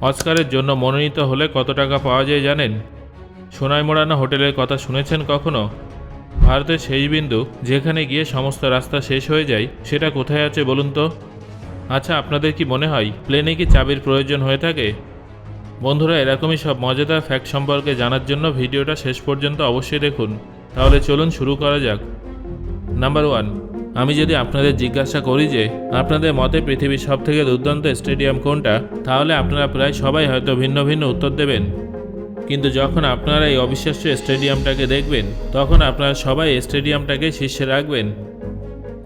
অস্কারের জন্য মনোনীত হলে কত টাকা পাওয়া যায় জানেন? সোনায় মোড়ানো হোটেলের কথা শুনেছেন কখনো? ভারতের শেষ বিন্দু, যেখানে গিয়ে সমস্ত রাস্তা শেষ হয়ে যায়, সেটা কোথায় আছে বলুন তো? আচ্ছা আপনাদের কি মনে হয়, প্লেনে কি চাবির প্রয়োজন হয়ে থাকে? বন্ধুরা, এরকমই সব মজাদার ফ্যাক্ট সম্পর্কে জানার জন্য ভিডিওটা শেষ পর্যন্ত অবশ্যই দেখুন। তাহলে চলুন শুরু করা যাক। নাম্বার ওয়ান আমি যদি আপনাদের জিজ্ঞাসা করি যে আপনাদের মতে পৃথিবীর সব থেকে দুর্দান্ত স্টেডিয়াম কোনটা, তাহলে আপনারা প্রায় সবাই হয়তো ভিন্ন ভিন্ন উত্তর দেবেন। কিন্তু যখন আপনারা এই অবিশ্বাস্য স্টেডিয়ামটাকে দেখবেন, তখন আপনারা সবাই স্টেডিয়ামটাকে শীর্ষে রাখবেন।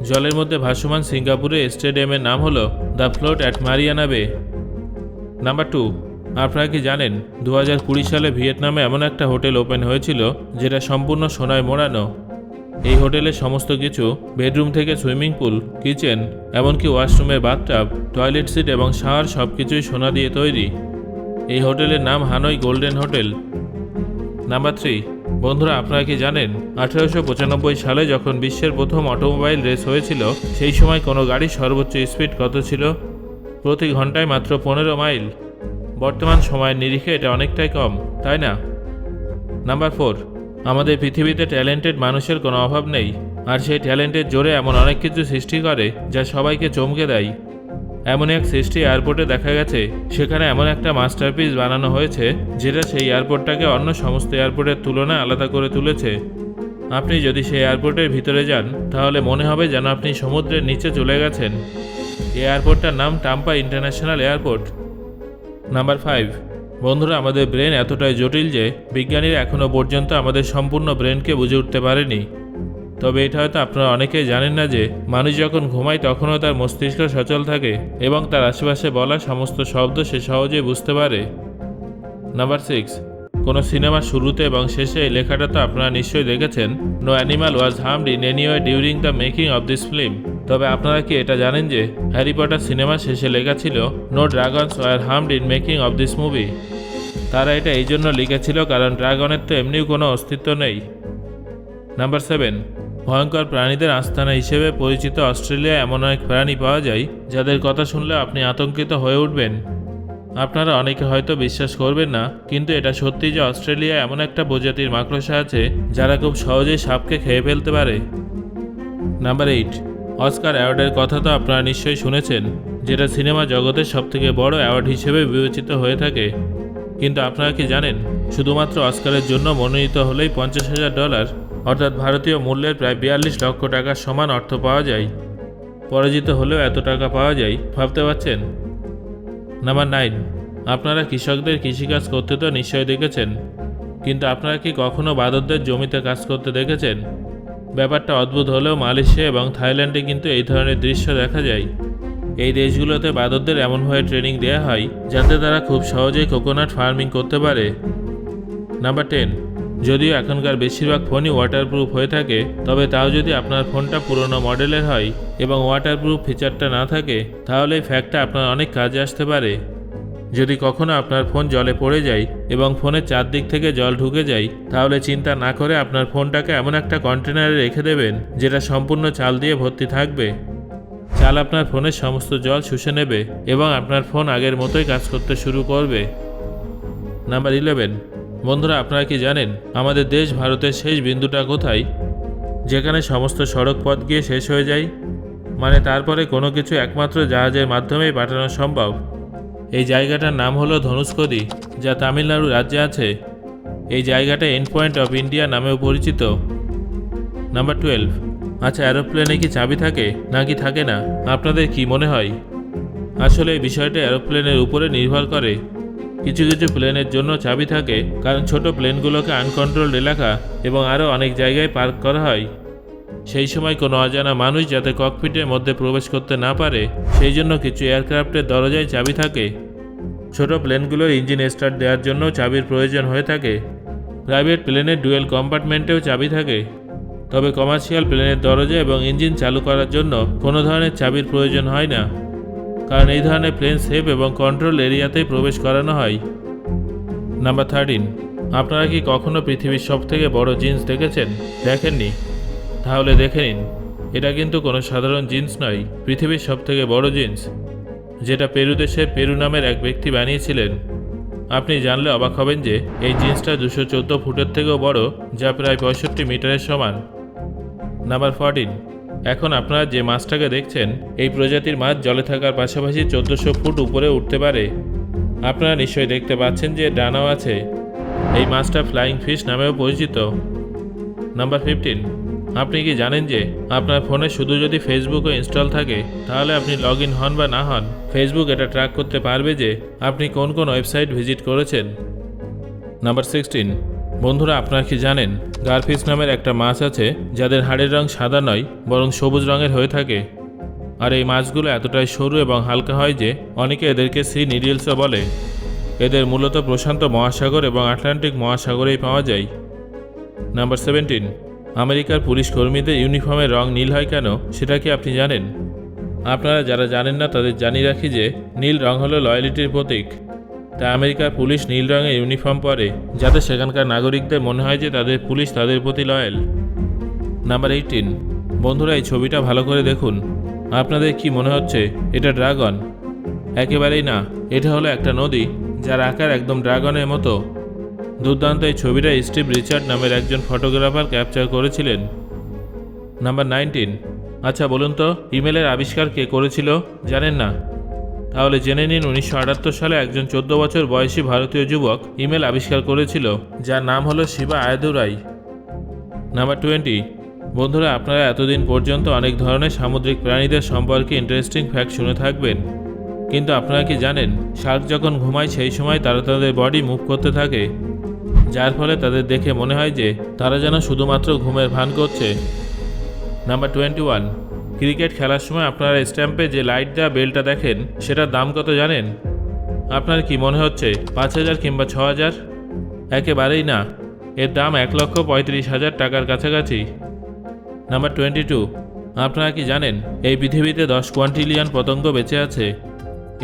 জলের মধ্যে ভাসমান সিঙ্গাপুরের স্টেডিয়ামের নাম হলো the float at Marina Bay. Number two, আপনারা কি জানেন দু সালে ভিয়েতনামে এমন একটা হোটেল ওপেন হয়েছিল, যেটা সম্পূর্ণ সোনায় মোড়ানো? এই হোটেলের সমস্ত কিছু, বেডরুম থেকে সুইমিং পুল, কিচেন, এমনকি ওয়াশরুমের বাথটাব, টয়লেট সিট এবং শাওয়ার সব কিছুই সোনা দিয়ে তৈরি। এই হোটেলের নাম Hanoi golden hotel. Number three. বন্ধুরা, আপনারা কি জানেন, আঠারোশো পঁচানব্বই সালে যখন বিশ্বের প্রথম অটোমোবাইল রেস হয়েছিল, সেই সময় কোনো গাড়ির সর্বোচ্চ স্পিড কত ছিল? প্রতি ঘন্টায় মাত্র পনেরো মাইল। বর্তমান সময়ের নিরিখে এটা অনেকটাই কম, তাই না? Number four. আমাদের পৃথিবীতে ট্যালেন্টেড মানুষের কোনো অভাব নেই, আর সেই ট্যালেন্টের জোরে এমন অনেক কিছু সৃষ্টি করে যা সবাইকে চমকে দেয়। এমন এক সৃষ্টি এয়ারপোর্টে দেখা গেছে, সেখানে এমন একটা মাস্টারপিস বানানো হয়েছে, যেটা সেই এয়ারপোর্টটাকে অন্য সমস্ত এয়ারপোর্টের তুলনায় আলাদা করে তুলেছে। আপনি যদি সেই এয়ারপোর্টের ভিতরে যান, তাহলে মনে হবে যেন আপনি সমুদ্রের নিচে চলে গেছেন। এই এয়ারপোর্টটার নাম Tampa International Airport. Number five. বন্ধুরা, আমাদের ব্রেন এতটাই জটিল যে বিজ্ঞানীরা এখনও পর্যন্ত আমাদের সম্পূর্ণ ব্রেনকে বুঝে উঠতে পারেনি। তবে এটা হয়তো আপনারা অনেকেই জানেন না যে, মানুষ যখন ঘুমায় তখনও তার মস্তিষ্ক সচল থাকে এবং তার আশেপাশে বলা সমস্ত শব্দ সে সহজেই বুঝতে পারে। নাম্বার সিক্স, কোনো সিনেমার শুরুতে এবং শেষে এই লেখাটা তো আপনারা নিশ্চয়ই দেখেছেন no animal was harmed in any way during the making of this film তবে আপনারা কি এটা জানেন যে, হ্যারি পটার সিনেমা শেষে লেখা ছিল no dragons were harmed in making of this movie তারা এটা এই জন্য লিখেছিল কারণ ড্রাগনের তো এমনিও কোনো অস্তিত্ব নেই। নাম্বার সেভেন, ভয়ঙ্কর প্রাণীদের আস্থানা হিসেবে পরিচিত অস্ট্রেলিয়ায় এমন অনেক প্রাণী পাওয়া যায় যাদের কথা শুনলে আপনি আতঙ্কিত হয়ে উঠবেন। আপনারা অনেকে হয়তো বিশ্বাস করবেন না, কিন্তু এটা সত্যি যে অস্ট্রেলিয়ায় এমন একটা প্রজাতির মাকড়সা আছে যারা খুব সহজেই সাপকে খেয়ে ফেলতে পারে। নাম্বার এইট, অস্কার অ্যাওয়ার্ডের কথা তো আপনারা নিশ্চয়ই শুনেছেন, যেটা সিনেমা জগতের সবথেকে বড় অ্যাওয়ার্ড হিসেবে বিবেচিত হয়ে থাকে। কিন্তু আপনারা কি জানেন, শুধুমাত্র অস্কারের জন্য মনোনীত হলেই পঞ্চাশ হাজার ডলার, অর্থাৎ ভারতীয় মূল্যের প্রায় বিয়াল্লিশ লক্ষ টাকার সমান অর্থ পাওয়া যায়। পরাজিত হলেও এত টাকা পাওয়া যায়, ভাবতে পারছেন? নাম্বার নাইন আপনারা কৃষকদের কৃষিকাজ করতে তো নিশ্চয়ই দেখেছেন, কিন্তু আপনারা কি কখনও বাদরদের জমিতে কাজ করতে দেখেছেন? ব্যাপারটা অদ্ভুত হলেও মালয়েশিয়া এবং থাইল্যান্ডে কিন্তু এই ধরনের দৃশ্য দেখা যায়। এই দেশগুলোতে বাদরদের এমনভাবে ট্রেনিং দেওয়া হয় যাতে তারা খুব সহজেই কোকোনাট ফার্মিং করতে পারে। নাম্বার টেন যদিও এখনকার বেশিরভাগ ফোনই ওয়াটারপ্রুফ হয়ে থাকে, তবে তাও যদি আপনার ফোনটা পুরনো মডেলের হয় এবং ওয়াটারপ্রুফ ফিচারটা না থাকে, তাহলে এই ফ্যাক্টটা আপনার অনেক কাজে আসতে পারে। যদি কখনো আপনার ফোন জলে পড়ে যায় এবং ফোনের চারদিক থেকে জল ঢুকে যায়, তাহলে চিন্তা না করে আপনার ফোনটাকে এমন একটা কন্টেনারে রেখে দেবেন, যেটা সম্পূর্ণ চাল দিয়ে ভর্তি থাকবে। চাল আপনার ফোনের সমস্ত জল শুষে নেবে এবং আপনার ফোন আগের মতোই কাজ করতে শুরু করবে। নাম্বার ইলেভেন বন্ধুরা, আপনারা কি জানেন, আমাদের দেশ ভারতের শেষ বিন্দুটা কোথায়? যেখানে সমস্ত সড়ক পথ গিয়ে শেষ হয়ে যায়। মানে তারপরে কোনো কিছু একমাত্র জাহাজের মাধ্যমেই পাঠানো সম্ভব। এই জায়গাটার নাম হলো ধনুষ্কদি, যা তামিলনাড়ু রাজ্যে আছে। এই জায়গাটা এন্ড পয়েন্ট অফ ইন্ডিয়া নামেও পরিচিত। নাম্বার টুয়েলভ আচ্ছা অ্যারোপ্লেনে কি চাবি থাকে? নাকি থাকে না? আপনাদের কি মনে হয়? আসলে এই বিষয়টা অ্যারোপ্লেনের উপরে নির্ভর করে। কিছু কিছু প্লেনের জন্য চাবি থাকে, কারণ ছোট প্লেনগুলোকে আনকন্ট্রোলড এলাকা এবং আরও অনেক জায়গায় পার্ক করা হয়। সেই সময় কোনো অজানা মানুষ যাতে ককপিটের মধ্যে প্রবেশ করতে না পারে, সেই জন্য কিছু এয়ারক্রাফটের দরজায় চাবি থাকে। ছোট প্লেনগুলোর ইঞ্জিন স্টার্ট দেওয়ার জন্য চাবির প্রয়োজন হয়ে থাকে। প্রাইভেট প্লেনের ডুয়েল কম্পার্টমেন্টেও চাবি থাকে। তবে কমার্শিয়াল প্লেনের দরজা এবং ইঞ্জিন চালু করার জন্য কোনো ধরনের চাবির প্রয়োজন হয় না। কারণ এই ধরনের প্লেন সেফ এবং কন্ট্রোল এরিয়াতেই প্রবেশ করানো হয়। নাম্বার থার্টিন আপনারা কি কখনো পৃথিবীর সব থেকে বড় জিন্স দেখেছেন? দেখেননি? তাহলে দেখে নিন। এটা কিন্তু কোনো সাধারণ জিন্স নয়, পৃথিবীর সব থেকে বড় জিন্স, যেটা পেরু দেশের পেরু নামের এক ব্যক্তি বানিয়েছিলেন। আপনি জানলে অবাক হবেন যে এই জিন্সটা দুশো চোদ্দ ফুটের থেকেও বড়, যা প্রায় পঁয়ষট্টি মিটারের সমান। নাম্বার ফোরটিন এখন আপনারা যে মাছটাকে দেখছেন, এই প্রজাতির মাছ জলে থাকার পাশাপাশি চোদ্দোশো ফুট উপরে উঠতে পারে। আপনারা নিশ্চয়ই দেখতে পাচ্ছেন যে ডানাও আছে। এই মাছটা ফ্লাইং ফিশ নামেও পরিচিত। নাম্বার ফিফটিন আপনি কি জানেন যে আপনার ফোনে শুধু যদি ফেসবুকও ইনস্টল থাকে, তাহলে আপনি লগ ইন হন বা না হন ফেসবুক এটা ট্র্যাক করতে পারবে যে আপনি কোন কোন ওয়েবসাইট ভিজিট করেছেন। নাম্বার সিক্সটিন বন্ধুরা, আপনারা কি জানেন, গারফিস নামের একটা মাছ আছে যাদের হাড়ের রং সাদা নয়, বরং সবুজ রঙের হয়ে থাকে। আর এই মাছগুলো এতটাই সরু এবং হালকা হয় যে অনেকে এদেরকে সি নিডিলসও বলে। এদের মূলত প্রশান্ত মহাসাগর এবং আটলান্টিক মহাসাগরেই পাওয়া যায়। নাম্বার সেভেন্টিন, আমেরিকার পুলিশ কর্মীদের ইউনিফর্মের রং নীল হয় কেন, সেটা কি আপনি জানেন? আপনারা যারা জানেন না, তাদের জানিয়ে রাখি যে নীল রং হলো লয়ালিটির প্রতীক। তাই আমেরিকার পুলিশ নীল রঙের ইউনিফর্ম পরে, যাতে সেখানকার নাগরিকদের মনে হয় যে তাদের পুলিশ তাদের প্রতি লয়াল নাম্বার এইটিন বন্ধুরা, এই ছবিটা ভালো করে দেখুন। আপনাদের কি মনে হচ্ছে, এটা ড্রাগন? একেবারেই না। এটা হলো একটা নদী, যার আকার একদম ড্রাগনের মতো। দুর্দান্ত এই ছবিটা স্টিভ রিচার্ড নামের একজন ফটোগ্রাফার ক্যাপচার করেছিলেন। নাম্বার নাইনটিন আচ্ছা বলুন তো ইমেলের আবিষ্কার কে করেছিল? জানেন না? তাহলে জেনে নিন উনিশশো আটাত্তর সালে একজন চোদ্দ বছর বয়সী ভারতীয় যুবক ইমেল আবিষ্কার করেছিল, যার নাম হলো শিবা আয়দুরাই নাম্বার টোয়েন্টি বন্ধুরা, আপনারা এতদিন পর্যন্ত অনেক ধরনের সামুদ্রিক প্রাণীদের সম্পর্কে ইন্টারেস্টিং ফ্যাক্ট শুনে থাকবেন। কিন্তু আপনারা কি জানেন শার্ক যখন ঘুমায় সেই সময় তারা তাদের বডি মুভ করতে থাকে, যার ফলে তাদের দেখে মনে হয় যে তারা যেন শুধুমাত্র ঘুমের ভান করছে। নাম্বার টোয়েন্টি ওয়ান ক্রিকেট খেলার সময় আপনারা স্ট্যাম্পে যে লাইট দেওয়া বেলটা দেখেন, সেটার দাম কত জানেন? আপনার কি মনে হচ্ছে, পাঁচ হাজার কিংবা ছ হাজার? একেবারেই না। এর দাম এক লক্ষ পঁয়ত্রিশ হাজার টাকার কাছাকাছি। নাম্বার টোয়েন্টি টু আপনারা কি জানেন, এই পৃথিবীতে দশ কোয়ান্টিলিয়ন পতঙ্গ বেঁচে আছে?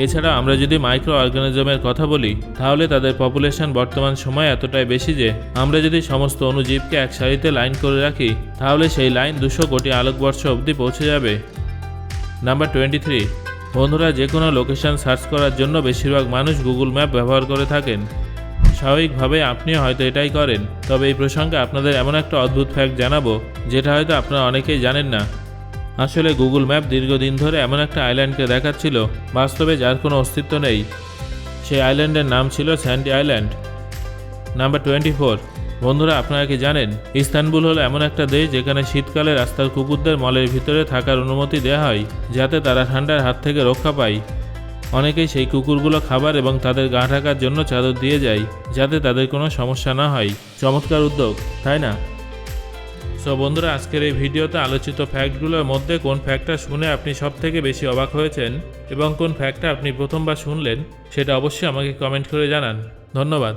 এছাড়া আমরা যদি মাইক্রো অর্গানিজমের কথা বলি, তাহলে তাদের পপুলেশন বর্তমান সময় এতটাই বেশি যে, আমরা যদি সমস্ত অণুজীবকে এক সারিতে লাইন করে রাখি, তাহলে সেই লাইন দুশো কোটি আলোকবর্ষ অবধি পৌঁছে যাবে। নাম্বার টোয়েন্টি থ্রি বন্ধুরা, যে কোনো লোকেশন সার্চ করার জন্য বেশিরভাগ মানুষ গুগল ম্যাপ ব্যবহার করে থাকেন। স্বাভাবিকভাবে আপনি হয়তো এটাই করেন, তবে এই প্রসঙ্গে আপনাদের এমন একটা অদ্ভুত ফ্যাক্ট জানাব, যেটা হয়তো আপনারা অনেকেই জানেন না। আসলে গুগল ম্যাপ দীর্ঘদিন ধরে এমন একটা আইল্যান্ডকে দেখাচ্ছিল, বাস্তবে যার কোনো অস্তিত্ব নেই। সেই আইল্যান্ডের নাম ছিল Sandy island. Number twenty four বন্ধুরা, আপনারা কি জানেন, ইস্তানবুল হলো এমন একটা দেশ যেখানে শীতকালে রাস্তার কুকুরদের মলের ভিতরে থাকার অনুমতি দেওয়া হয়, যাতে তারা ঠান্ডার হাত থেকে রক্ষা পায়। অনেকেই সেই কুকুরগুলো খাবার এবং তাদের গা ঢাকার জন্য চাদর দিয়ে যায়, যাতে তাদের কোনো সমস্যা না হয়। চমৎকার উদ্যোগ, তাই না? সো বন্ধুরা, আজকের এই ভিডিওতে আলোচিত ফ্যাক্টগুলোর মধ্যে কোন ফ্যাক্টটা শুনে আপনি সব থেকে বেশি অবাক হয়েছেন এবং কোন ফ্যাক্টটা আপনি প্রথমবার শুনলেন, সেটা অবশ্যই আমাকে কমেন্ট করে জানান। ধন্যবাদ।